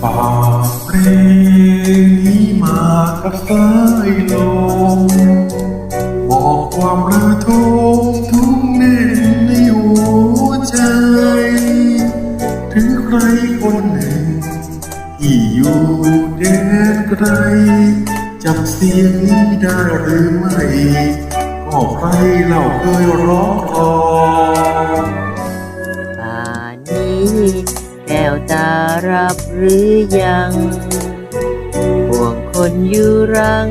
ฝาเพลงนี้มากับสายลมบอกความระทมทุกเน่นในหัวใจ ถึงใครคนหนึ่ง ที่อยู่แดนไกลจำเสียงนี้ได้หรือไม่ ก็ใครเราเคยร้องคอ วตารับหรือยังห่วงคนอยู่รัง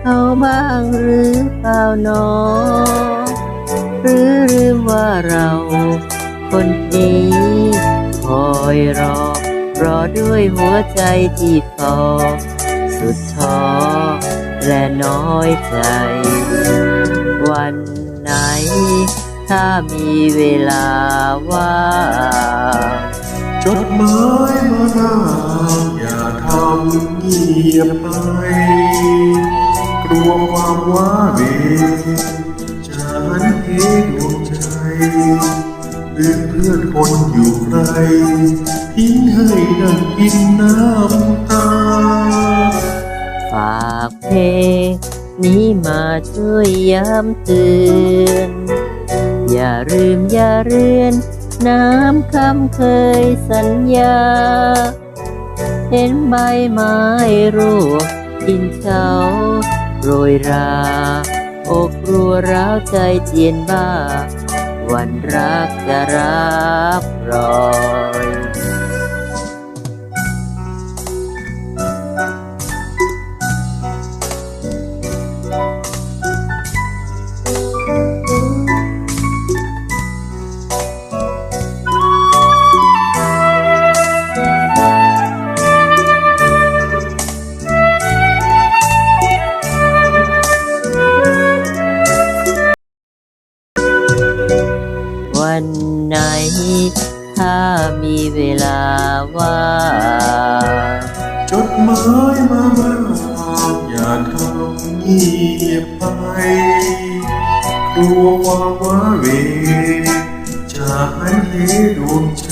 เขาบ้างหรือเปล่าหนอ หรือลืมว่าเราคนนี้คอยรอ รอด้วยหัวใจที่ฟอสุดท้อและน้อยใจ วันไหน ถ้ามีเวลาว่าง จดหมายมาหน้าอย่าทำเงียบไป กลัวความว้าเหวจะหันเหดวงใจลืมเพื่อนคนอยู่ไกลทิ้งให้นั่งกินน้ำตา ฝากเพลงนี้มาช่วยย้ำเตือน อย่าลืมอย่าเรือน น้ำคำเคยสัญญา เห็นใบไม้ร่วงกินเช้าโรยรา อกรัวร้าวใจเจียนบ้า วันรักจะรับรอย ไหน ถ้ามีเวลาว่างจดหมายมาบ้างอย่าทำเงียบไปกลัวความว้าเวจะให้เหดวงใจ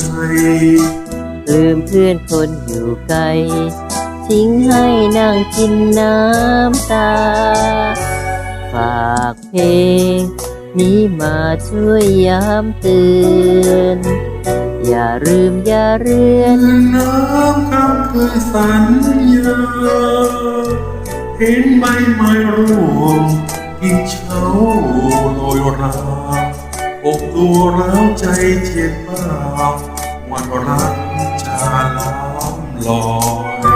ลืมเพื่อนคนอยู่ไกล ทิ้งให้นั่งกินน้ำตา ฝากเพลง นี้มาช่วยย้ำเตือนอย่าลืมอย่าเรือนน้ำคำเคยสัญญาเห็นใบไม้ร่วงกินเช้าโรยราอกตัวร้าวใจเจ็บบ้าวันรักจะล้ำลอย